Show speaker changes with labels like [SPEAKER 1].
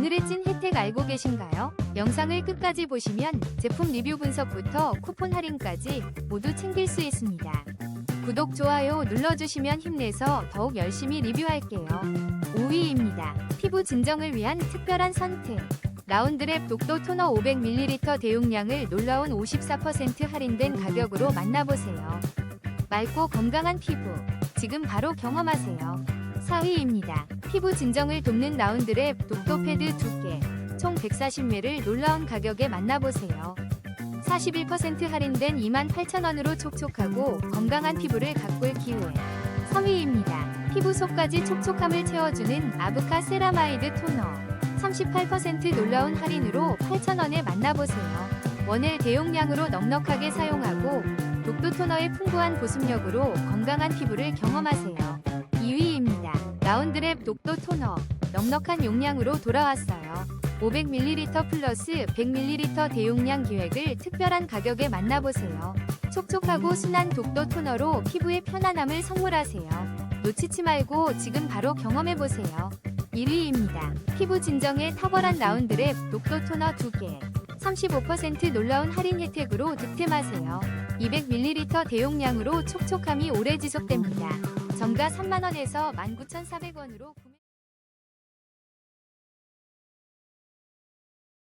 [SPEAKER 1] 오늘의 찐 혜택 알고 계신가요? 영상을 끝까지 보시면 제품 리뷰 분석부터 쿠폰 할인까지 모두 챙길 수 있습니다. 구독, 좋아요 눌러주시면 힘내서 더욱 열심히 리뷰할게요. 5위입니다. 피부 진정을 위한 특별한 선택. 라운드랩 독도 토너 500ml 대용량을 놀라운 54% 할인된 가격으로 만나보세요. 맑고 건강한 피부. 지금 바로 경험하세요. 4위입니다. 피부 진정을 돕는 라운드랩 독도 패드 2개, 총 140매를 놀라운 가격에 만나보세요. 41% 할인된 28,000원으로 촉촉하고 건강한 피부를 가꿀 기회. 3위입니다. 피부 속까지 촉촉함을 채워주는 아브카 세라마이드 토너. 38% 놀라운 할인으로 8,000원에 만나보세요. 원을 대용량으로 넉넉하게 사용하고 독도 토너의 풍부한 보습력으로 건강한 피부를 경험하세요. 2위입니다. 라운드랩 독도 토너. 넉넉한 용량으로 돌아왔어요. 500ml 플러스 100ml 대용량 기획을 특별한 가격에 만나보세요. 촉촉하고 순한 독도 토너로 피부의 편안함을 선물하세요. 놓치지 말고 지금 바로 경험해보세요. 1위입니다. 피부 진정에 탁월한 라운드랩 독도 토너 2개. 35% 놀라운 할인 혜택으로 득템하세요. 200ml 대용량으로 촉촉함이 오래 지속됩니다. 정가 3만원에서 19,400원으로